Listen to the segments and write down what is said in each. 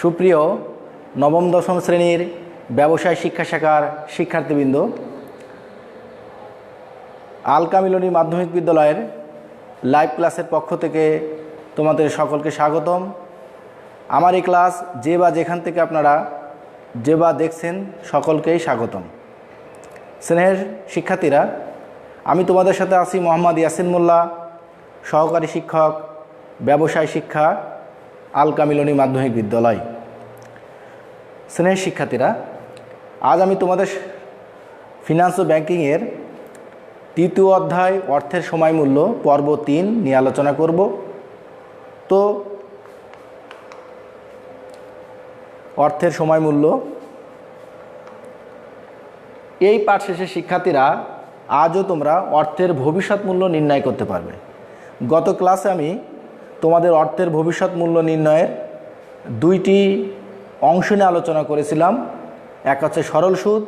সুপ্রিয় নবম, দশম শ্রেণির ব্যবসায় শিক্ষা শাখার শিক্ষার্থীবৃন্দ আল কামিলনী মাধ্যমিক বিদ্যালয়ের লাইভ ক্লাসের পক্ষ থেকে তোমাদের সকলকে স্বাগতম। আমার এই ক্লাস যে বা যেখান থেকে আপনারা যে বা দেখছেন সকলকেই স্বাগতম। স্নেহের শিক্ষার্থীরা, আমি তোমাদের সাথে আছি মোহাম্মদ ইয়াসিন মোল্লা, সহকারী শিক্ষক, ব্যবসায় শিক্ষা আল কামিলনী মাধ্যমিক বিদ্যালয়। স্নেহের শিক্ষার্থীরা, আজ আমি তোমাদের ফিনান্স ও ব্যাংকিংয়ের তৃতীয় অধ্যায় অর্থের সময় মূল্য পর্ব তিন নিয়ে আলোচনা করব। তো, অর্থের সময় মূল্য। এই পাঠ শেষে শিক্ষার্থীরা, আজও তোমরা অর্থের ভবিষ্যৎ মূল্য নির্ণয় করতে পারবে। গত ক্লাসে আমি তোমাদের অর্থের ভবিষ্যৎ মূল্য নির্ণয়ের দুইটি অংশ নিয়ে আলোচনা করেছিলাম। এক হচ্ছে সরল সুদ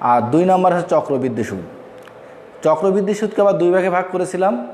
আর দুই নম্বর হচ্ছে চক্রবৃদ্ধি সুদ। চক্রবৃদ্ধি সুদকে আবার দুই ভাগে ভাগ করেছিলাম।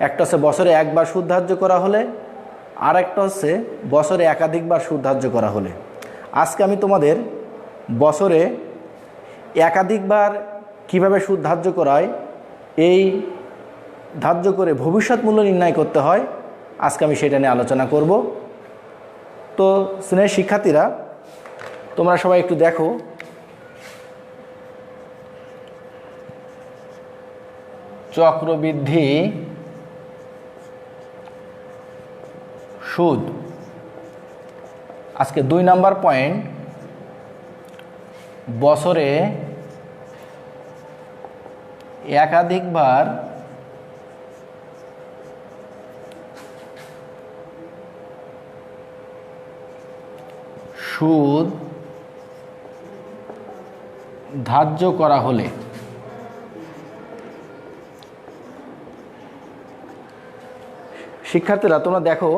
একটা হচ্ছে বছরে একবার সুদ ধার্য করা হলে আর একটা হচ্ছে বছরে একাধিকবার সুদ ধার্য করা হলে। আজকে আমি তোমাদের বছরে একাধিকবার কীভাবে সুদ ধার্য করায়, এই ধার্য করে ভবিষ্যৎ মূল্য নির্ণয় করতে হয়, আজকে আমি সেটা নিয়ে আলোচনা করব। তো স্নেহের শিক্ষার্থীরা, তোমরা সবাই একটু দেখো। চক্রবৃদ্ধি, সুদ। আজকে দুই নাম্বার পয়েন্ট, বছরে একাধিকবার সুদ ধার্য করা হলে শিক্ষার্থীরা, তোমরা দেখো,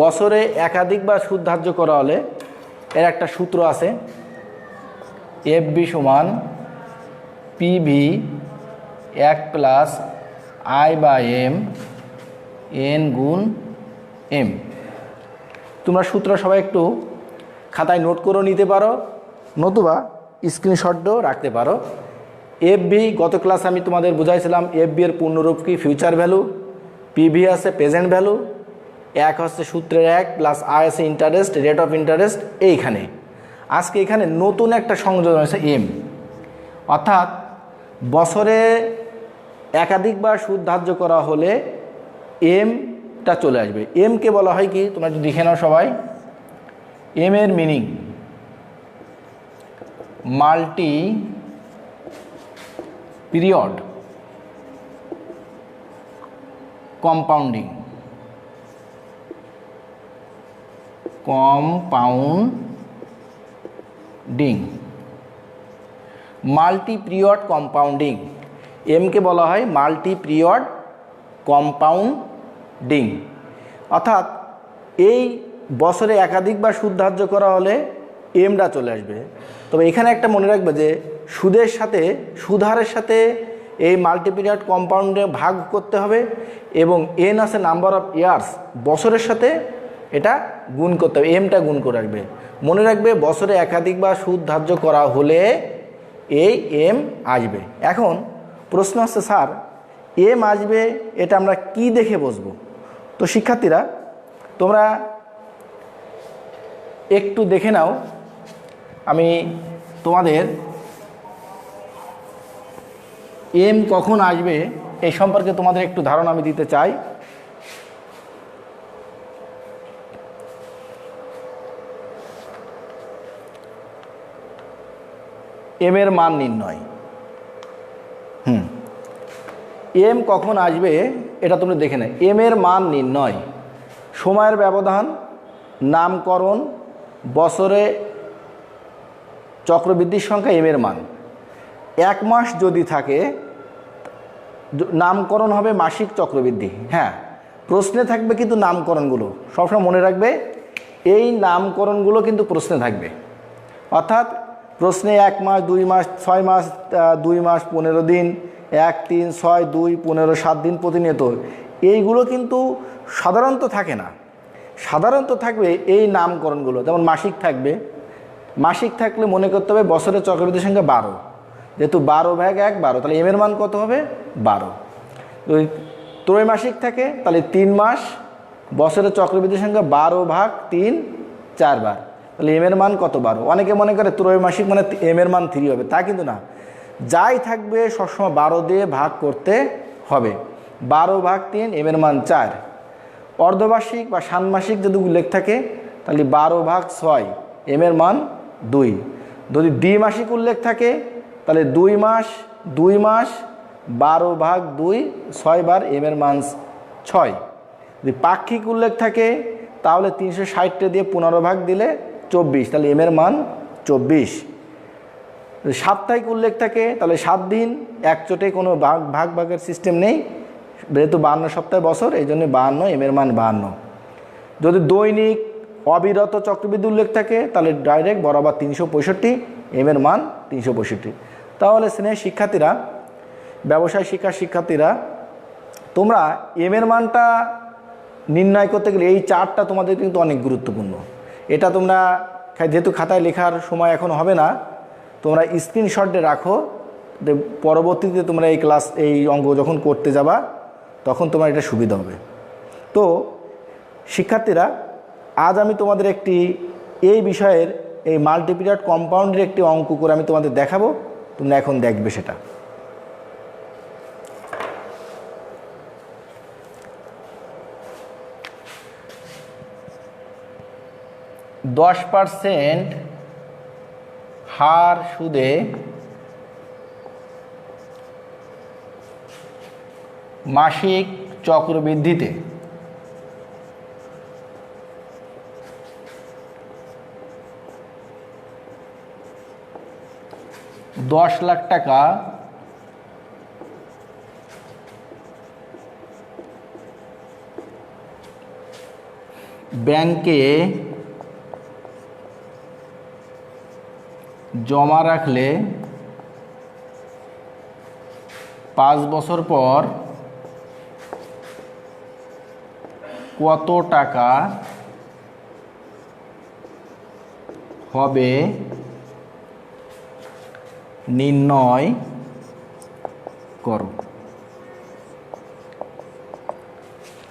বছরে একাধিকবার সুদ ধার্য করা হলে এর একটা সূত্র আছে এফ বি সমান পিভি এক প্লাস আই বা এম এন গুণ এম তোমরা সূত্র সবাই একটু খাতায় নোট করেও নিতে পারো, নতুবা স্ক্রিনশটও রাখতে পারো। এফ বি গত ক্লাস আমি তোমাদের বুঝাইছিলাম এফ বি এর পূর্ণরূপ কি? ফিউচার ভ্যালু পিভি আছে প্রেজেন্ট ভ্যালু এক হচ্ছে সূত্রের এক প্লাস আই আছে ইন্টারেস্ট রেট অফ ইন্টারেস্ট এইখানে। আজকে এখানে নতুন একটা সংযোজন হয়েছে এম অর্থাৎ বছরে একাধিকবার সুদ ধার্য করা হলে এমটা চলে আসবে। এমকে বলা হয় কি? তোমরা যদি দেখে নাও সবাই। এম এর meaning multi period compounding. Compounding. Multi period compounding. এমকে বলা হয় মাল্টি পিরিয়ড কম্পাউন্ডিং। অর্থাৎ এই বছরে একাধিকবার সুদ ধার্য করা হলে এমটা চলে আসবে। তবে এখানে একটা মনে রাখবে যে, সুদের সাথে, সুদহারের সাথে এই মাল্টিপিরিয়ড কম্পাউন্ডে ভাগ করতে হবে এবং এন আছে নাম্বার অফ ইয়ার্স বছরের সাথে এটা গুণ করতে হবে এমটা গুণ করে রাখবে। মনে রাখবে বছরে একাধিকবার সুদ ধার্য করা হলে এই এম আসবে। এখন প্রশ্ন হচ্ছে স্যার এম আসবে এটা আমরা কি দেখে বসবো? তো শিক্ষার্থীরা, তোমরা একটু দেখে নাও। আমি তোমাদের এম কখন আসবে এই সম্পর্কে তোমাদের একটু ধারণা আমি দিতে চাই। এম এর মান নির্ণয়। হুম। এম কখন আসবে এটা তোমরা দেখে নেয় এম এর মান নির্ণয়। সময়ের ব্যবধান, নামকরণ বছরে চক্রবৃদ্ধির সংখ্যা এম এর মান। এক মাস যদি থাকে নামকরণ হবে মাসিক চক্রবৃদ্ধি। হ্যাঁ প্রশ্নে থাকবে কিন্তু নামকরণগুলো। সবসময় মনে রাখবে, এই নামকরণগুলো কিন্তু প্রশ্নে থাকবে। অর্থাৎ প্রশ্নে এক মাস, দুই মাস, ছয় মাস দুই মাস, পনেরো দিন, এক, তিন, ছয়, দুই, পনেরো, সাত দিন প্রতিনিয়ত। এইগুলো কিন্তু সাধারণত থাকে না। সাধারণত থাকবে এই নামকরণগুলো, যেমন মাসিক থাকবে। মাসিক থাকলে মনে করতে হবে বছরের চক্রবৃদ্ধি সংখ্যা বারো। যেহেতু বারো ভাগ এক, বারো, তাহলে এম এর মান কত হবে? বারো। ত্রৈমাসিক থাকে, তাহলে তিন মাস, বছরের চক্রবৃদ্ধির সংখ্যা বারো ভাগ তিন চারবার তাহলে এম এর মান কত বারো? অনেকে মনে করে ত্রৈমাসিক মানে এম এর মান থ্রি হবে, তা কিন্তু না। যাই থাকবে সবসময় বারো দিয়ে ভাগ করতে হবে। বারো ভাগ তিন এম এর মান চার। অর্ধবার্ষিক বা ষান্মাসিক যদি উল্লেখ থাকে, তাহলে বারো ভাগ ছয় এম এর মান দুই। যদি দ্বিমাসিক উল্লেখ থাকে, তাহলে দুই মাস দুই মাস, বারো ভাগ দুই, ছয় বার এম এর মান ছয়। যদি পাক্ষিক উল্লেখ থাকে, তাহলে তিনশো ষাটটা দিয়ে পনেরো ভাগ দিলে চব্বিশ, তাহলে এম এর মান চব্বিশ। সাপ্তাহিক উল্লেখ থাকে, তাহলে সাত দিন এক চোটে কোনো ভাগ ভাগ, ভাগের সিস্টেম নেই। যেহেতু বাহান্ন সপ্তাহে বছর, এই জন্য বাহান্ন এম এর মান বাহান্ন। যদি দৈনিক অবিরত চক্রবৃদ্ধি উল্লেখ থাকে, তাহলে ডাইরেক্ট বরাবর তিনশো পঁয়ষট্টি এম এর মান তিনশো পঁয়ষট্টি। তাহলে স্নেহ শিক্ষার্থীরা, ব্যবসায় শিক্ষার শিক্ষার্থীরা, তোমরা এম এর মানটা নির্ণয় করতে গেলে এই চারটা তোমাদের কিন্তু অনেক গুরুত্বপূর্ণ। এটা তোমরা যেহেতু খাতায় লেখার সময় এখন হবে না, তোমরা স্ক্রিনশটে রাখো পরবর্তীতে তোমরা এই ক্লাস এই অঙ্ক যখন করতে যাবা তখন তোমার এটা সুবিধা হবে। তো, শিক্ষার্থীরা, আজ আমি তোমাদের একটি, এই বিষয়ের, এই মাল্টিপিরিয়ড কম্পাউন্ডের একটি অঙ্ক করে আমি তোমাদের দেখাবো। তোমরা এখন দেখবে সেটা। দশ পারসেন্ট হার সুদে মাসিক চক্রবৃদ্ধিতে। দশ লাখ টাকা ব্যাংকে জমা রাখলে পাঁচ বছর পর কত টাকা হবে নির্ণয় করো।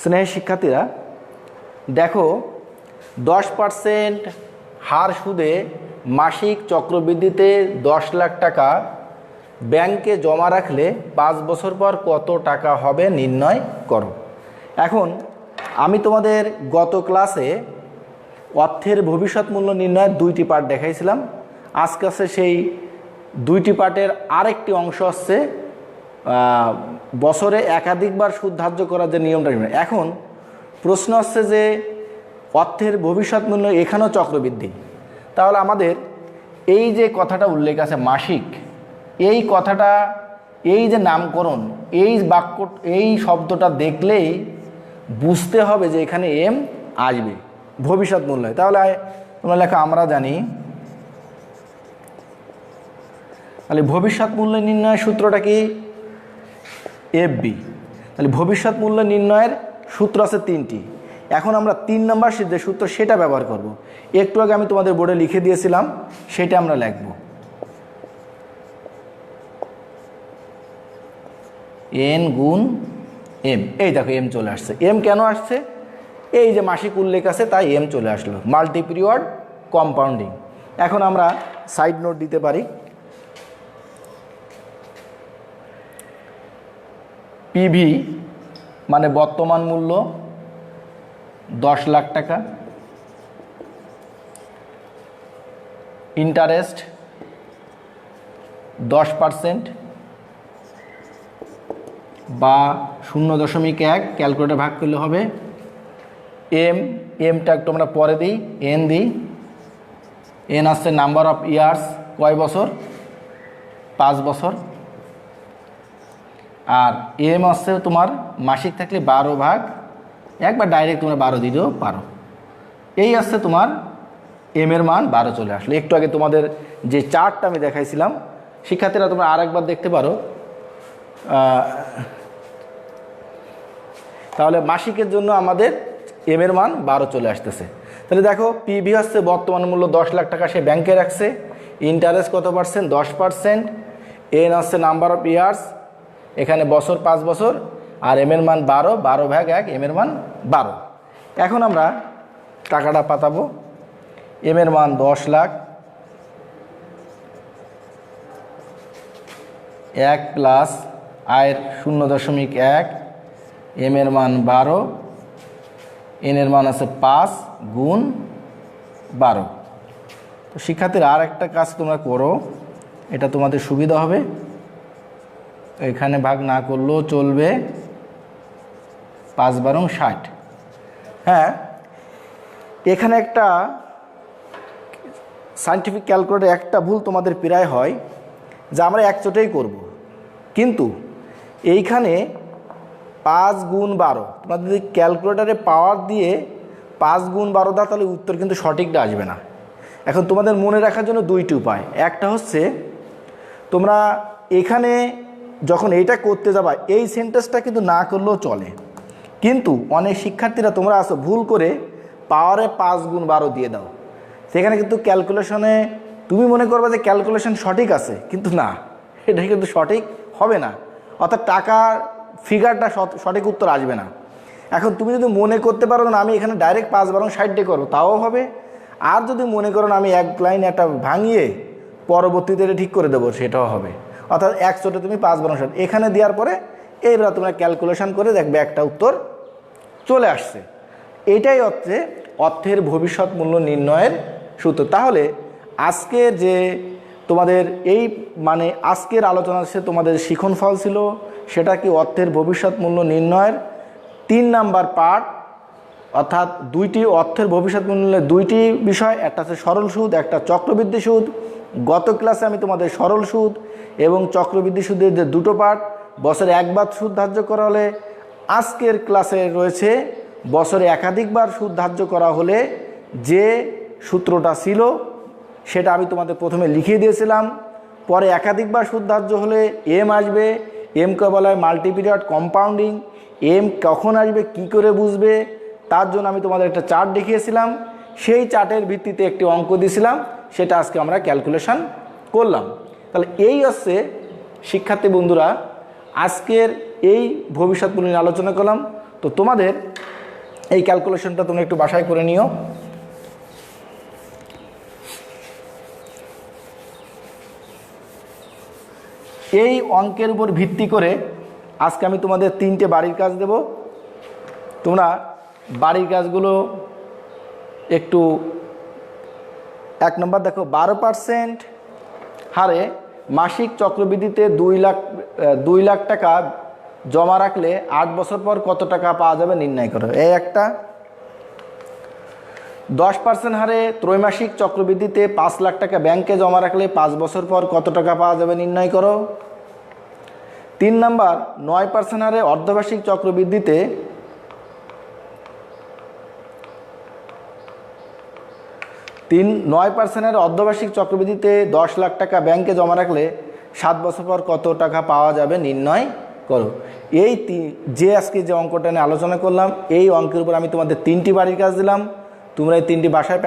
স্নেহ শিক্ষার্থীরা, দেখো, দশ পার্সেন্ট হার সুদে মাসিক চক্রবৃদ্ধিতে দশ লাখ টাকা, ব্যাংকে জমা রাখলে পাঁচ বছর পর কত টাকা হবে নির্ণয় করো। এখন আমি তোমাদের গত ক্লাসে অর্থের ভবিষ্যৎ মূল্য নির্ণয়ের দুইটি পার্ট দেখাইছিলাম। আজকে আছে সেই দুইটি পার্টের আরেকটি অংশ আসছে বছরে একাধিকবার সুদ ধার্য করার যে নিয়মটা এখন। প্রশ্ন আসছে যে অর্থের ভবিষ্যৎ মূল্য এখানেও চক্রবৃদ্ধি। তাহলে আমাদের এই যে কথাটা উল্লেখ আছে মাসিক, এই কথাটা, এই যে নামকরণ, এই বাক্য, এই শব্দটা দেখলেই বুঝতে হবে যে এখানে এম আসবে, ভবিষ্যৎ মূল্য। তাহলে তোমরা লেখা, আমরা জানি। তাহলে ভবিষ্যৎ মূল্য নির্ণয়ের সূত্রটা কি? এফ বি তাহলে ভবিষ্যৎ মূল্য নির্ণয়ের সূত্র আছে তিনটি। এখন আমরা তিন নম্বর যে সূত্র সেটা ব্যবহার করব। একটু আগে আমি তোমাদের বোর্ডে লিখে দিয়েছিলাম, সেটা আমরা লিখব। এন গুণ এম এই দেখো এম চলে আসছে। এম কেন আসছে? এই যে মাসিক উল্লেখ আছে, তাই এম চলে আসলো। মাল্টি পিরিয়ড কম্পাউন্ডিং এখন আমরা সাইড নোট দিতে পারি। পিভি মানে বর্তমান মূল্য দশ লাখ টাকা। ইন্টারেস্ট দশ পারসেন্ট বা শূন্য দশমিক এক ক্যালকুলেটর ভাগ করলে হবে এম, এমটা একটু আমরা পরে দিই, এন দিই। এন আসছে নাম্বার অফ ইয়ার্স, কয় বছর? পাঁচ বছর। আর এম আসছে তোমার মাসিক থাকলে বারো ভাগ, একবার ডাইরেক্ট তোমরা বারো দিতেও পারো এই আসছে তোমার এম এর মান, বারো চলে আসলো। একটু আগে তোমাদের যে চার্টটা আমি দেখাইছিলাম, শিক্ষার্থীরা তোমরা আর একবার দেখতে পারো। তাহলে মাসিকের জন্য আমাদের এম এর মান বারো চলে আসতেছে। তাহলে দেখো পিভি হচ্ছে বর্তমান মূল্য দশ লাখ টাকা সে ব্যাংকে রাখছে। ইন্টারেস্ট কত পার্সেন্ট দশ পার্সেন্ট এন হচ্ছে নাম্বার অফ ইয়ার্স এখানে বছর পাঁচ বছর, আর এম এর মান বারো বারো ভাগ এক এম এর মান বারো। এখন আমরা টাকাটা পাতাবো। এম এর মান দশ লাখ, এক প্লাস আয়ের শূন্য দশমিক এক, এম এর মান বারো, এন এর মান আছে পাঁচ গুণ বারো। তো শিক্ষার্থীর আর একটা কাজ তোমরা করো, এটা তোমাদের সুবিধা হবে। এখানে ভাগ না করলেও চলবে পাঁচ বারং ষাট। হ্যাঁ এখানে একটা সাইন্টিফিক ক্যালকুলেটর একটা ভুল তোমাদের প্রায় হয়, যে আমরা একচোটেই করব। কিন্তু এইখানে পাঁচ গুণ বারো। তোমাদের যদি ক্যালকুলেটারে পাওয়ার দিয়ে পাঁচ গুণ বারো দাও, তাহলে উত্তর কিন্তু সঠিকটা আসবে না। এখন তোমাদের মনে রাখার জন্য দুইটি উপায়। একটা হচ্ছে, তোমরা এখানে যখন এইটা করতে যাবা, এই সেন্টেন্সটা কিন্তু না করলেও চলে। কিন্তু অনেক শিক্ষার্থীরা তোমরা আসো ভুল করে পাওয়ারে পাঁচ গুণ বারো দিয়ে দাও। সেখানে কিন্তু ক্যালকুলেশনে তুমি মনে করবে যে ক্যালকুলেশন সঠিক আছে, কিন্তু না এটা কিন্তু সঠিক হবে না। অর্থাৎ টাকার ফিগারটা সঠিক উত্তর আসবে না। এখন তুমি যদি মনে করতে পারো না, আমি এখানে ডাইরেক্ট পাঁচ বারং ষাটটে করব, তাও হবে। আর যদি মনে করো আমি এক লাইন একটা ভাঙিয়ে পরবর্তীতে এটা ঠিক করে দেবো, সেটাও হবে। অর্থাৎ একশোটা তুমি পাঁচ বারং ষাট। এখানে দেওয়ার পরে এইবার তোমরা ক্যালকুলেশন করে দেখবে একটা উত্তর চলে আসছে। এটাই হচ্ছে অর্থের ভবিষ্যৎ মূল্য নির্ণয়ের সূত্র। তাহলে আজকের যে তোমাদের এই মানে আজকের আলোচনা সে তোমাদের শিখন ফল ছিল, সেটা কি অর্থের ভবিষ্যৎ মূল্য নির্ণয়ের তিন নাম্বার পার্ট অর্থাৎ দুইটি অর্থের ভবিষ্যৎ মূল্যের দুইটি বিষয়, একটা হচ্ছে সরল সুদ, একটা চক্রবৃদ্ধি সুদ। গত ক্লাসে আমি তোমাদের সরল সুদ এবং চক্রবৃদ্ধি সুদের যে দুটো পার্ট বছরে একবার সুদ ধার্য করা হলে, আজকের ক্লাসে রয়েছে বছরে একাধিকবার সুদ ধার্য করা হলে যে সূত্রটা ছিল সেটা আমি তোমাদের প্রথমে লিখিয়ে দিয়েছিলাম। পরে একাধিকবার শুদ্ধার্য হলে এম আসবে। এমকে বলা হয় মাল্টিপিরিয়ড কম্পাউন্ডিং এম কখন আসবে, কি করে বুঝবে, তার জন্য আমি তোমাদের একটা চার্ট দেখিয়েছিলাম। সেই চার্টের ভিত্তিতে একটি অঙ্ক দিয়েছিলাম। সেটা আজকে আমরা ক্যালকুলেশন করলাম। তাহলে এই হচ্ছে, শিক্ষার্থী বন্ধুরা, আজকের এই ভবিষ্যৎ নিয়ে আলোচনা করলাম। তো তোমাদের এই ক্যালকুলেশনটা তোমরা একটু বাসায় করে নিও। এই অঙ্কের উপর ভিত্তি করে আজকে আমি তোমাদের তিনটে বাড়ির কাজ দেব। তোমরা বাড়ির কাজগুলো একটু এক নম্বর দেখো, বারো পার্সেন্ট হারে মাসিক চক্রবৃদ্ধিতে দুই লাখ দুই লাখ টাকা জমা রাখলে আট বছর পর কত টাকা পাওয়া যাবে নির্ণয় করো। এই একটা। দশ পার্সেন্ট হারে ত্রৈমাসিক চক্রবৃদ্ধিতে পাঁচ লাখ টাকা ব্যাংকে জমা রাখলে পাঁচ বছর পর কত টাকা পাওয়া যাবে নির্ণয় করো। তিন নাম্বার, নয় পার্সেন্ট হারে অর্ধবার্ষিক চক্রবৃদ্ধিতে তিন, নয় পার্সেন্টের অর্ধবার্ষিক চক্রবৃদ্ধিতে দশ লাখ টাকা ব্যাংকে জমা রাখলে সাত বছর পর কত টাকা পাওয়া যাবে নির্ণয় করো। এই যে আজকে যে অঙ্কটা নিয়ে আলোচনা করলাম, এই অঙ্কের উপর আমি তোমাদের তিনটি বাড়ির কাজ দিলাম। তোমরা এই তিনটি বাসায় প্র্যাকটিস